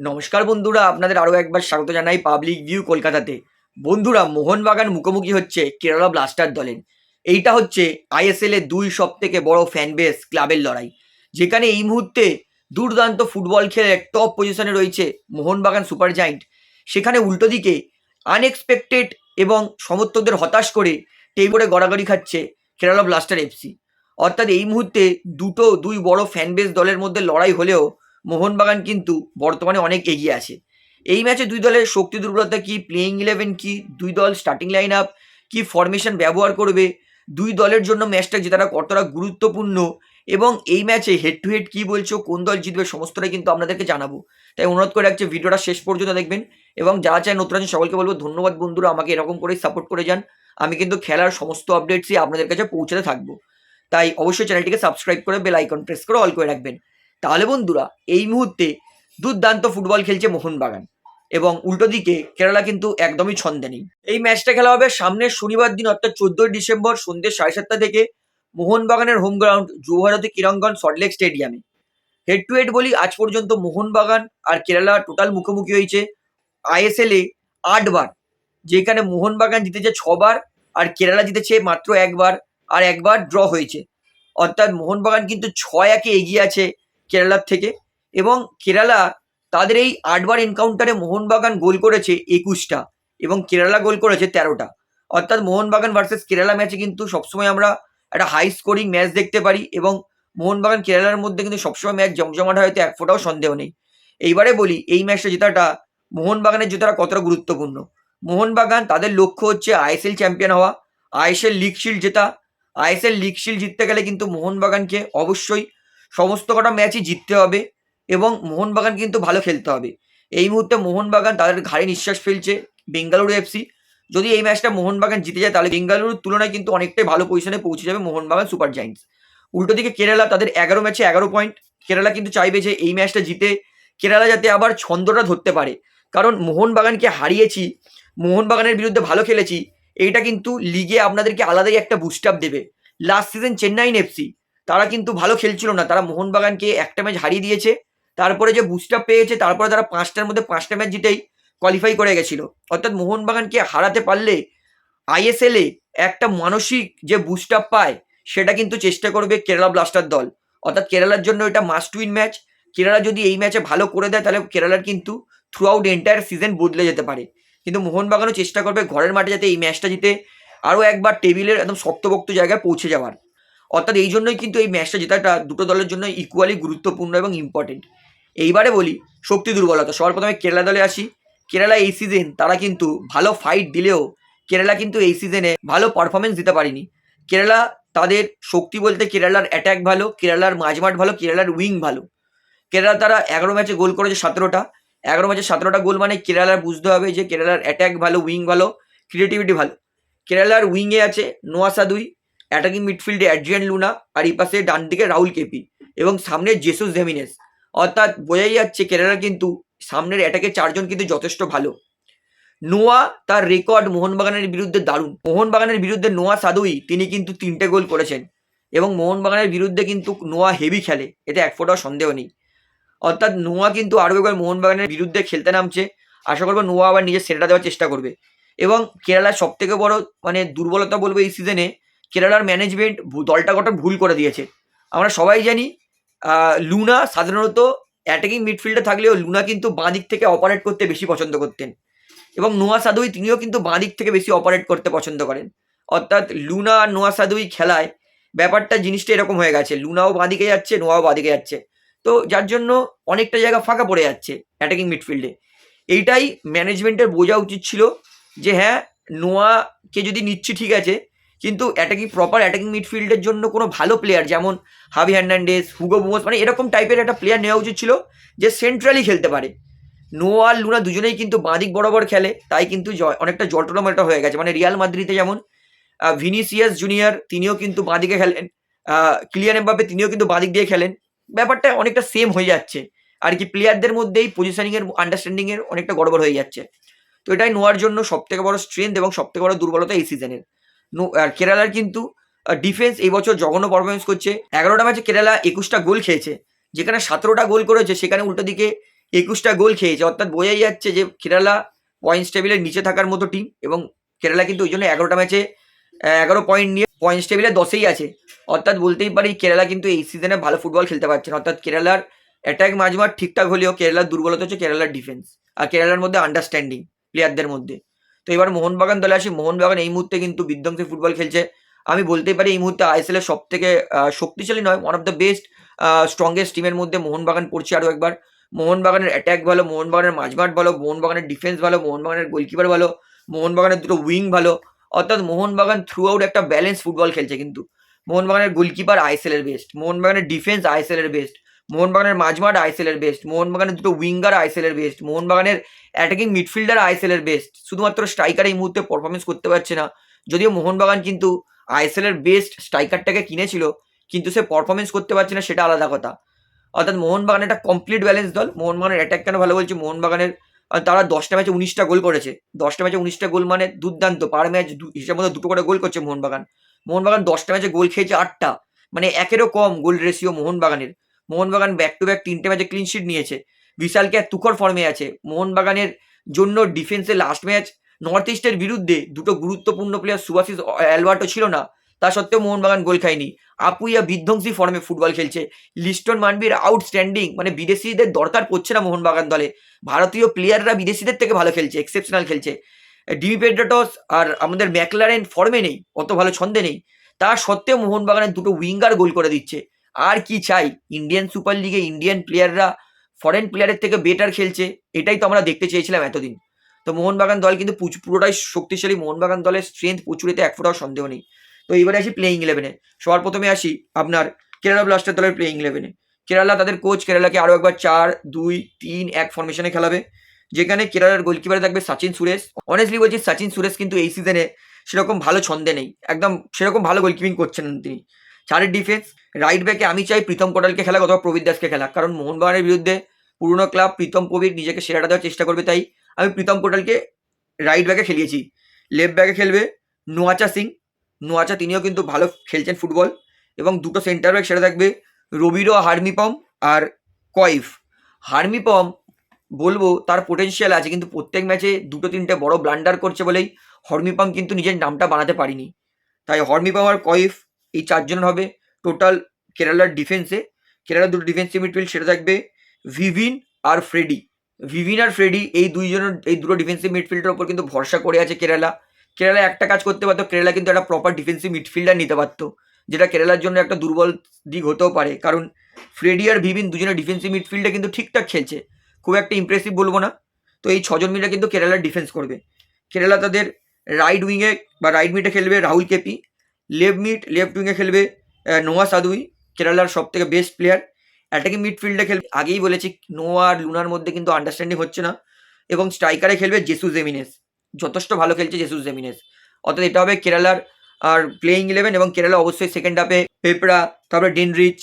নমস্কার বন্ধুরা, আপনাদের আরও একবার স্বাগত জানাই পাবলিক ভিউ কলকাতাতে। বন্ধুরা, মোহনবাগান মুখোমুখি হচ্ছে কেরালা ব্লাস্টার দলের। এইটা হচ্ছে আইএসএল এর দুই সব থেকে বড় ফ্যান বেস ক্লাবের লড়াই। যেখানে এই মুহূর্তে দুর্দান্ত ফুটবল খেলে টপ পজিশনে রয়েছে মোহনবাগান সুপার জায়েন্ট সেখানে উল্টো দিকে আনএক্সপেক্টেড এবং সমর্থকদের হতাশ করে টেবিলে গড়াগড়ি খাচ্ছে কেরালা ব্লাস্টার এফসি অর্থাৎ এই মুহূর্তে দুটো, দুই বড় ফ্যান বেস দলের মধ্যে লড়াই হলেও মোহনবাগান কিন্তু বর্তমানে অনেক এগিয়ে আছে। এই ম্যাচে দুই দলের শক্তি দুর্বলতা কি প্লেইং ইলেভেন কি, দুই দল স্টার্টিং লাইন আপ কি ফরমেশন ব্যবহার করবে, দুই দলের জন্য ম্যাচটা জেতাটা কতটা গুরুত্বপূর্ণ এবং এই ম্যাচে হেড টু হেড কী বলছো, কোন দল জিতবে সমস্তটাই কিন্তু আপনাদেরকে জানাব। তাই অনুরোধ করে রাখছি ভিডিওটা শেষ পর্যন্ত দেখবেন এবং যারা চায় নতুন আছেন সকলকে বলব ধন্যবাদ বন্ধুরা, আমাকে এরকম করেই সাপোর্ট করে যান। আমি কিন্তু খেলার সমস্ত আপডেটসই আপনাদের কাছে পৌঁছাতে থাকব। তাই অবশ্যই চ্যানেলটিকে সাবস্ক্রাইব করে বেল আইকন প্রেস করে অল করে রাখবেন। তাহলে বন্ধুরা, এই মুহূর্তে দুর্দান্ত ফুটবল খেলছে মোহনবাগান এবং উল্টো দিকে কেরালা কিন্তু একদমই ছন্দে নেই। এই ম্যাচটা খেলা হবে সামনের শনিবার দিন, অর্থাৎ চোদ্দই ডিসেম্বর সন্ধ্যে সাড়ে সাতটা থেকে মোহনবাগানের হোম গ্রাউন্ড জৌহারতী কিরঙ্গন সল্টলেক স্টেডিয়ামে। হেড টু হেড বলি, আজ পর্যন্ত মোহনবাগান আর কেরালা টোটাল মুখোমুখি হয়েছে আইএসএল এ আটবার, যেখানে মোহনবাগান জিতেছে ছবার আর কেরালা জিতেছে মাত্র একবার, আর একবার ড্র হয়েছে। অর্থাৎ মোহনবাগান কিন্তু ছয় একে এগিয়ে আছে কেরালার থেকে এবং কেরালা তাদের এই আটবার এনকাউন্টারে মোহনবাগান গোল করেছে একুশটা এবং কেরালা গোল করেছে তেরোটা। অর্থাৎ মোহনবাগান ভার্সেস কেরালা ম্যাচে কিন্তু সবসময় আমরা একটা হাই স্কোরিং ম্যাচ দেখতে পারি এবং মোহনবাগান কেরালার মধ্যে কিন্তু সবসময় ম্যাচ জমজমাট হয়তো এক ফোটাও সন্দেহ নেই। এইবারে বলি, এই ম্যাচটা জেতাটা মোহনবাগানের জেতাটা কতটা গুরুত্বপূর্ণ? মোহনবাগান তাদের লক্ষ্য হচ্ছে আইএসএল চ্যাম্পিয়ন হওয়া, আইএসএল লিগ শিল্ড জেতা। আইএসএল লিগ শিল্ড জিততে গেলে কিন্তু মোহনবাগানকে অবশ্যই সমস্ত কটা ম্যাচই জিততে হবে এবং মোহনবাগান কিন্তু ভালো খেলতে হবে। এই মুহূর্তে মোহনবাগান তাদের ঘাড়ে নিঃশ্বাস ফেলছে বেঙ্গালুরু এফসি যদি এই ম্যাচটা মোহনবাগান জিতে যায়, তাহলে বেঙ্গালুরুর তুলনায় কিন্তু অনেকটাই ভালো পজিশনে পৌঁছে যাবে মোহনবাগান সুপার জায়েন্টস উল্টো দিকে কেরালা, তাদের এগারো ম্যাচে এগারো পয়েন্ট কেরালা কিন্তু চাইবে যে এই ম্যাচটা জিতে। কেরালা যাতে আবার ছন্দটা ধরতে পারে। কারণ মোহনবাগানকে হারিয়েছি, মোহনবাগানের বিরুদ্ধে ভালো খেলেছি, এইটা কিন্তু লিগে আপনাদেরকে আলাদাই একটা বুস্ট আপ দেবে লাস্ট সিজন চেন্নাইন এফসি তারা কিন্তু ভালো খেলছিল না। তারা মোহনবাগানকে একটা ম্যাচ হারিয়ে দিয়েছে। তারপরে যে বুস্ট আপ পেয়েছে, তারপরে তারা পাঁচটার মধ্যে পাঁচটা ম্যাচ জিতেই কোয়ালিফাই করে গেছিল। অর্থাৎ মোহনবাগানকে হারাতে পারলে আইএসএল একটা মানসিক যে বুস্ট আপ পায়, সেটা কিন্তু চেষ্টা করবে কেরালা ব্লাস্টার দল। অর্থাৎ কেরালার জন্য এটা মাস্ট উইন ম্যাচ কেরালা যদি এই ম্যাচে ভালো করে দেয়, তাহলে কেরালার কিন্তু থ্রু আউট এন্টায়ার সিজন বদলে যেতে পারে। কিন্তু মোহনবাগানও চেষ্টা করবে ঘরের মাঠে যাতে এই ম্যাচটা জিতে। আরও একবার টেবিলের একদম শক্তপোক্ত জায়গায় পৌঁছে যাওয়ার। অর্থাৎ এই জন্যই কিন্তু এই ম্যাচটা জেতাটা দুটো দলের জন্য ইকুয়ালি গুরুত্বপূর্ণ এবং ইম্পর্টেন্ট এইবারে বলি, শক্তি দুর্বলতা। সবার প্রথমে কেরালা দলে আসি। কেরালা এই সিজন তারা কিন্তু ভালো ফাইট দিলেও কেরালা কিন্তু এই সিজনে ভালো পারফরমেন্স দিতে পারেনি। কেরালা তাদের শক্তি বলতে কেরালার অ্যাটাক ভালো, কেরালার মাঝমাঠ ভালো, কেরালার উইং ভালো। কেরালা তারা এগারো ম্যাচে গোল করেছে সতেরোটা। এগারো ম্যাচে সতেরোটা গোল মানে কেরালার বুঝতে হবে যে কেরালার অ্যাটাক ভালো উইং ভালো ক্রিয়েটিভিটি ভালো। কেরালার উইংয়ে আছে নোয়া সাদুই অ্যাটাকিং মিডফিল্ডে অ্যাড্রিয়ান লুনা আর এই পাশে ডান দিকে রাহুল কেপি এবং সামনে জেসুস জেমিনেস। অর্থাৎ বোঝাই যাচ্ছে কেরালা কিন্তু সামনের অ্যাটাকে চারজন কিন্তু যথেষ্ট ভালো। নোয়া তার রেকর্ড মোহনবাগানের বিরুদ্ধে দারুণ। মোহনবাগানের বিরুদ্ধে নোয়া সাদুই তিনি কিন্তু তিনটে গোল করেছেন এবং মোহনবাগানের বিরুদ্ধে কিন্তু নোয়া হেভি খেলে, এতে এক ফোটাও সন্দেহ নেই। অর্থাৎ নোয়া কিন্তু আরও একবার মোহনবাগানের বিরুদ্ধে খেলতে নামছে। আশা করব নোয়া আবার নিজের সেটা দেওয়ার চেষ্টা করবে। এবং কেরালার সব থেকে বড় মানে দুর্বলতা বলব এই সিজনে কেরালার ম্যানেজমেন্ট দলটা গঠন ভুল করে দিয়েছে। আমরা সবাই জানি লুনা সাধারণত অ্যাটাকিং মিডফিল্ডে থাকলেও লুনা কিন্তু বাঁ দিক থেকে অপারেট করতে বেশি পছন্দ করতেন। এবং নোয়া সাদুই তিনিও কিন্তু বাঁ দিক থেকে বেশি অপারেট করতে পছন্দ করেন। অর্থাৎ লুনা আর নোয়া সাদুই খেলায় ব্যাপারটা জিনিসটা এরকম হয়ে গেছে। লুনাও বাঁ দিকে যাচ্ছে, নোয়াও বাঁ দিকে যাচ্ছে। তো যার জন্য অনেকটা জায়গা ফাঁকা পড়ে যাচ্ছে অ্যাটাকিং মিডফিল্ডে এইটাই ম্যানেজমেন্টের বোঝা উচিত ছিল যে হ্যাঁ নোয়াকে যদি নিচ্ছি ঠিক আছে কিন্তু অ্যাটাকিং প্রপার অ্যাটাকিং মিডফিল্ডের জন্য কোনো ভালো প্লেয়ার যেমন হাবি হার্নান্ডেস হুগো বুমোস মানে এরকম টাইপের একটা প্লেয়ার নেওয়া উচিত ছিল যে সেন্ট্রালি খেলতে পারে। নোয়া আর লুনা দুজনেই কিন্তু বাঁদিক বরাবর খেলে, তাই কিন্তু অনেকটা জটরমাটা হয়ে গেছে। মানে রিয়াল মাদ্রিদে যেমন ভিনিসিয়াস জুনিয়র তিনিও কিন্তু বাঁদিকে খেলেন ক্লিয়ার এমবাপে তিনিও কিন্তু বাঁদিক দিয়ে খেলেন। ব্যাপারটা অনেকটা সেম হয়ে যাচ্ছে। আর কি প্লেয়ারদের মধ্যেই পজিশনিং এর আন্ডারস্ট্যান্ডিং অনেকটা গড়বড় হয়ে যাচ্ছে। তো এটাই নোয়ার জন্য সব থেকে বড় স্ট্রেংথ এবং সব থেকে বড় দুর্বলতা এই সিজনের আর কেরালার কিন্তু ডিফেন্স এই বছর জঘন্য পারফরমেন্স করছে। এগারোটা ম্যাচে কেরালা একুশটা গোল খেয়েছে। যেখানে সতেরোটা গোল করেছে, সেখানে উল্টো দিকে একুশটা গোল খেয়েছে। অর্থাৎ বোঝাই যাচ্ছে যে কেরালা পয়েন্টস টেবিলের নিচে থাকার মতো টিম এবং কেরালা কিন্তু ওই জন্য এগারোটা ম্যাচে এগারো পয়েন্ট নিয়ে পয়েন্টস টেবিলে দশেই আছে। অর্থাৎ বলতেই পারি, কেরালা কিন্তু এই সিজনে ভালো ফুটবল খেলতে পারছে না। অর্থাৎ কেরালার অ্যাটাক মাঝমাঠ ঠিকঠাক হলেও কেরালার দুর্বলতা হচ্ছে কেরালার ডিফেন্স আর কেরালার মধ্যে আন্ডারস্ট্যান্ডিং প্লেয়ারদের মধ্যে। তো এবার মোহনবাগান দলে আসি। মোহনবাগান এই মুহূর্তে কিন্তু বিধ্বংসী ফুটবল খেলছে। আমি বলতেই পারি, এই মুহূর্তে আইএসএল এর সব থেকে শক্তিশালী নয় one of the best strongest টিমের মধ্যে মোহনবাগান পড়ছে আরও একবার। মোহনবাগানের অ্যাটাক ভালো, মোহনবাগানের মাঝমাঠ ভালো, মোহনবাগানের ডিফেন্স ভালো, মোহনবাগানের গোলকিপার ভালো, মোহনবাগানের দুটো উইং ভালো। অর্থাৎ মোহনবাগান থ্রু আউট একটা ব্যালেন্স ফুটবল খেলছে কিন্তু। মোহনবাগানের গোলকিপার আইএসএল এর বেস্ট মোহনবাগানের ডিফেন্স আইএসএল এর বেস্ট মোহনবাগানের মাঝমাঠ আইএসএল এর বেস্ট মোহনবাগানের দুটো উইঙ্গার আইএসএল এর বেস্ট মোহনবাগানের অ্যাটাকিং মিডফিল্ডার আইএসএল এর বেস্ট শুধুমাত্র স্ট্রাইকার এই মুহূর্তে পারফরমেন্স করতে পারছে না। যদিও মোহনবাগান কিন্তু আইএসএল এর বেস্ট স্ট্রাইকারটাকে কিনেছিল, কিন্তু সে পারফরমেন্স করতে পারছে না, সেটা আলাদা কথা। অর্থাৎ মোহনবাগান একটা কমপ্লিট ব্যালেন্স দল, মোহনবাগানের অ্যাটাক কেন ভালো বলছি? মোহনবাগানের তারা দশটা ম্যাচে উনিশটা গোল করেছে। দশটা ম্যাচে উনিশটা গোল মানে দুর্দান্ত পার ম্যাচ হিসেবে মধ্যে দুটো করে গোল করছে মোহনবাগান। মোহনবাগান দশটা ম্যাচে গোল খেয়েছে আটটা মানে একেরও কম গোল রেশিও মোহনবাগানের। মোহনবাগান ব্যাক টু ব্যাক তিনটে ম্যাচে ক্লিন শিট নিয়েছে। বিশালকে এক তুখর ফর্মে আছে। মোহনবাগানের জন্য ডিফেন্সে লাস্ট ম্যাচ নর্থ ইস্টের বিরুদ্ধে দুটো গুরুত্বপূর্ণ প্লেয়ার সুভাশিস অ্যালবার্টো ছিল না। তা সত্ত্বেও মোহনবাগান গোল খায়নি। আপুইয়া বিধ্বংসী ফর্মে ফুটবল খেলছে। লিস্টন মানবির আউটস্ট্যান্ডিং মানে বিদেশিদের দরকার পড়ছে না মোহনবাগান দলে। ভারতীয় প্লেয়াররা বিদেশিদের থেকে ভালো খেলছে এক্সেপশনাল খেলছে। ডিবি পেড্রাটস আর আমাদের ম্যাকলারেন ফর্মে নেই, অত ভালো ছন্দে নেই। তা সত্ত্বেও মোহনবাগানের দুটো উইঙ্গার গোল করে দিচ্ছে। আর কি চাই? ইন্ডিয়ান সুপার লিগে ইন্ডিয়ান প্লেয়াররা ফরেন প্লেয়ারের থেকে বেটার খেলছে, এটাই তো আমরা দেখতে চেয়েছিলাম এতদিন। তো মোহনবাগান দল কিন্তু পুরোটাই শক্তিশালী, মোহনবাগান দলের স্ট্রেংথ প্রচুরিতে এক ফোটাও সন্দেহ নেই। তো এবারে আসি প্লেইং ইলেভেনে সবার প্রথমে আসি আপনার কেরালা ব্লাস্টার দলের প্লেইং ইলেভেনে কেরালা তাদের কোচ কেরালাকে আরও একবার চার, দুই, তিন, এক ফরমেশনে খেলাবে। যেখানে কেরালার গোলকিপারে থাকবে সচিন সুরেশ অনেস্টলি বলছি সচিন সুরেশ কিন্তু এই সিজনে সেরকম ভালো ছন্দে নেই। একদম সেরকম ভালো গোলকিপিং করছেন তিনি। চারের ডিফেন্স রাইট ব্যাকে আমি চাই প্রীতম কোটালকে খেলা অথবা প্রবীর দাসকে খেলা কারণ মোহনবাগানের বিরুদ্ধে পুরনো ক্লাব প্রীতম প্রবীর নিজেকে সেরাটা দেওয়ার চেষ্টা করবে তাই আমি প্রীতম কোটালকে রাইট ব্যাকে খেলিয়েছি। লেফট ব্যাকে খেলবে নোয়াচা সিং। নোয়াচা তিনিও কিন্তু ভালো খেলছেন ফুটবল এবং দুটো সেন্টার ব্যাক সেটা থাকবে রবিরো হার্মিপম আর কয়েফ। হার্মিপম বলব তার পোটেনশিয়াল আছে কিন্তু প্রত্যেক ম্যাচে দুটো তিনটে বড় ব্লান্ডার করছে বলেই হর্মিপম কিন্তু নিজের নামটা বানাতে পারিনি। তাই হর্মিপম আর কয়েফ এই চারজন হবে। টোটাল কেরালার ডিফেন্সে কেরালার দুটো ডিফেন্সিভ মিডফিল্ড সেটা থাকবে ভিভিন আর ফ্রেডি ভিভিন আর ফ্রেডি এই দুইজনের, এই দুটো ডিফেন্সিভ মিডফিল্ডের ওপর কিন্তু ভরসা করে আছে কেরালা কেরালা একটা কাজ করতে পারতো কেরালা কিন্তু একটা প্রপার ডিফেন্সিভ মিডফিল্ডার নিতে পারতো, যেটা কেরালার জন্য একটা দুর্বল দিক হতেও পারে। কারণ ফ্রেডি আর ভিভিন দুজনে ডিফেন্সিভ মিডফিল্ডে কিন্তু ঠিকঠাক খেলছে। খুব একটা ইমপ্রেসিভ বলব না। তো এই ছজন মিলে কিন্তু কেরালার ডিফেন্স করবে। কেরালা তাদের রাইট উইংয়ে বা রাইট মিডে খেলবে Rahul KP left mid, left উইংয়ে খেলবে নোয়া সাদুই, কেরালার সব থেকে বেস্ট প্লেয়ার অ্যাটাকিং মিডফিল্ডে খেলবে, আগেই বলেছি, নোয়া আর লুনার মধ্যে কিন্তু আন্ডারস্ট্যান্ডিং হচ্ছে না। এবং স্ট্রাইকারে খেলবে জেসু জেমিনেস যথেষ্ট ভালো খেলছে জেসু জেমিনেস অর্থাৎ এটা হবে কেরালার, আর প্লেয়িং ইলেভেন এবং কেরালা অবশ্যই সেকেন্ড হাফে পেপড়া তারপরে ডিনরিচ,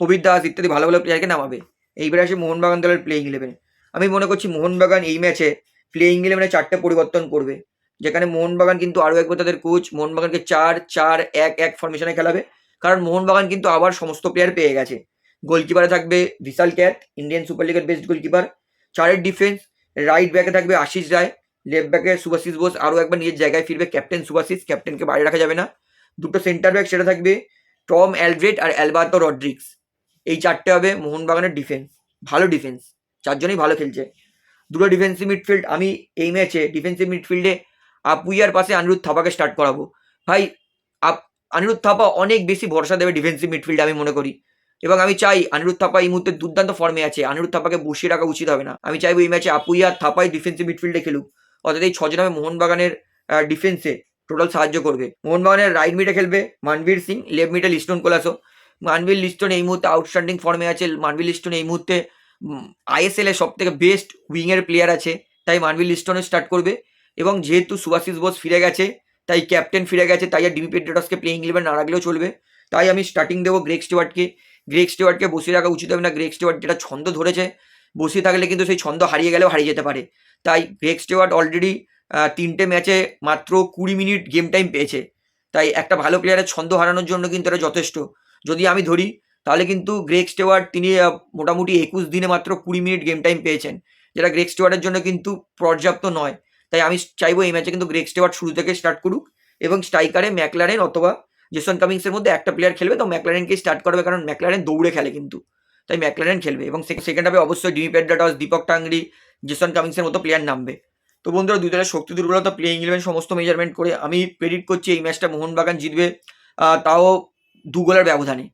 প্রবীর দাস ইত্যাদি ভালো ভালো প্লেয়ারকে নামাবে। এইবারে আসে মোহনবাগান দলের প্লেইং ইলেভেন আমি মনে করছি মোহনবাগান এই ম্যাচে প্লেইং ইলেভেনে চারটে পরিবর্তন করবে। যেখানে মোহনবাগান কিন্তু আরও একবার তাদের কোচ মোহনবাগানকে চার চার, এক এক ফরমেশনে খেলাবে। কারণ মোহনবাগান কিন্তু আবার সমস্ত প্লেয়ার পেয়ে গেছে। গোলকিপারে থাকবে বিশাল ক্যাথ ইন্ডিয়ান সুপার লিগের বেস্ট গোলকিপার চারের ডিফেন্স রাইট ব্যাকে থাকবে আশিস রায়। লেফট ব্যাকে সুভাশিস বোস। আরও একবার নিজের জায়গায় ফিরবে ক্যাপ্টেন সুভাশিস। ক্যাপ্টেনকে বাইরে রাখা যাবে না। দুটো সেন্টার ব্যাক সেটা থাকবে টম অ্যালড্রেড আর অ্যালবার্তো রড্রিক্স এই চারটে হবে মোহনবাগানের ডিফেন্স ভালো ডিফেন্স চারজনই ভালো খেলছে। দুটো ডিফেন্সিভ মিডফিল্ড আমি এই ম্যাচে ডিফেন্সিভ মিডফিল্ডে আপুইয়ার পাশে আনিরুদ্ধ থাপাকে স্টার্ট করাবো। ভাই, আপ আনিরুদ্ধ থাপা অনেক বেশি ভরসা দেবে ডিফেন্সিভ মিডফিল্ডে আমি মনে করি। এবং আমি চাই আনিরুদ্ধ থাপা এই মুহূর্তে দুর্দান্ত ফর্মে আছে। আনিরুদ্ধ থাপাকে বসিয়ে রাখা উচিত হবে না। আমি চাইব এই ম্যাচে আপুইয়া আর থাপাই ডিফেন্সিভ মিডফিল্ডে খেলুক। অর্থাৎ এই ছজন হবে মোহনবাগানের ডিফেন্সে টোটাল সাহায্য করবে। মোহনবাগানের রাইট মিডে খেলবে মানবীর সিং লেফট মিডে লিস্টন কোলাসো। মানবীর লিস্টন এই মুহূর্তে আউটস্ট্যান্ডিং ফর্মে আছে। মানবীর লিস্টন এই মুহূর্তে আইএসএল এর সব থেকে বেস্ট উইংয়ের প্লেয়ার আছে। তাই মানবীর লিস্টনে স্টার্ট করবে। এবং যেহেতু সুভাশিস বোস ফিরে গেছে, তাই ক্যাপ্টেন ফিরে গেছে, তাই আর ডিবি পেড্রাটসকে প্লেইং ইলেভেন না রাখলেও চলবে। তাই আমি স্টার্টিং দেবো গ্রেক স্টুয়ার্টকে গ্রেক স্টুয়ার্টকে বসিয়ে রাখা উচিত হবে না। গ্রেক স্টুয়ার্ট যেটা ছন্দ ধরেছে বসিয়ে থাকলে কিন্তু সেই ছন্দ হারিয়ে গেলেও হারিয়ে যেতে পারে। তাই গ্রেক স্টুয়ার্ট অলরেডি তিনটে ম্যাচে মাত্র কুড়ি মিনিট গেম টাইম পেয়েছে। তাই একটা ভালো প্লেয়ারের ছন্দ হারানোর জন্য কিন্তু এটা যথেষ্ট। যদি আমি ধরি, তাহলে কিন্তু গ্রেক স্টেওয়ার্ড তিনি মোটামুটি একুশ দিনে মাত্র কুড়ি মিনিট গেম টাইম পেয়েছেন। যেটা গ্রেক স্টেওয়ার্ডের জন্য কিন্তু পর্যাপ্ত নয়। তাই আমি চাইব এই ম্যাচে কিন্তু গ্রেক স্টেওয়ার্ড শুরু থেকে স্টার্ট করুক এবং স্ট্রাইকারে ম্যাকলারেন অথবা জেসন কামিংসের মধ্যে একটা প্লেয়ার খেলবে, তো ম্যাকলারেনকেই স্টার্ট করবে? কারণ ম্যাকলারেন দৌড়ে খেলে কিন্তু। তাই ম্যাকলারেন খেলবে এবং সেকেন্ড হাফে অবশ্যই Dimi Petratos Deepak Tangri Jason কামিংসের মতো প্লেয়ার নামবে। তো বন্ধুরা, দুই দলের শক্তি দুর্বলতা প্লেইং ইলেভেন সমস্ত মেজারমেন্ট করে আমি প্রেডিক্ট করছি এই ম্যাচটা মোহনবাগান জিতবে। তাও দু গোলের ব্যবধানে।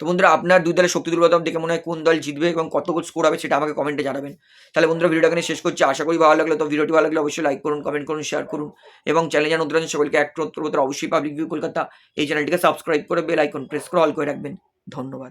তো বন্ধুরা, আপনার দুই দলের শক্তি দুর্বলতা দেখে মনে হয়, কোন দল জিতবে এবং কত গোল স্কোর হবে সেটা আমাকে কমেন্টে জানাবেন। তাহলে বন্ধুরা, ভিডিওটা এখানে শেষ করছি। আশা করি ভালো লাগল। তো ভিডিওটি ভালো লাগলে অবশ্যই লাইক করুন কমেন্ট করুন শেয়ার করুন এবং চ্যানেল জান উদ্রাজন সকলকে এক অবশ্যই পাবলিক ভিউ কলকাতা এই চ্যানেলটিকে সাবস্ক্রাইব করে বেল আইকন প্রেস করে অল করে রাখবেন। ধন্যবাদ।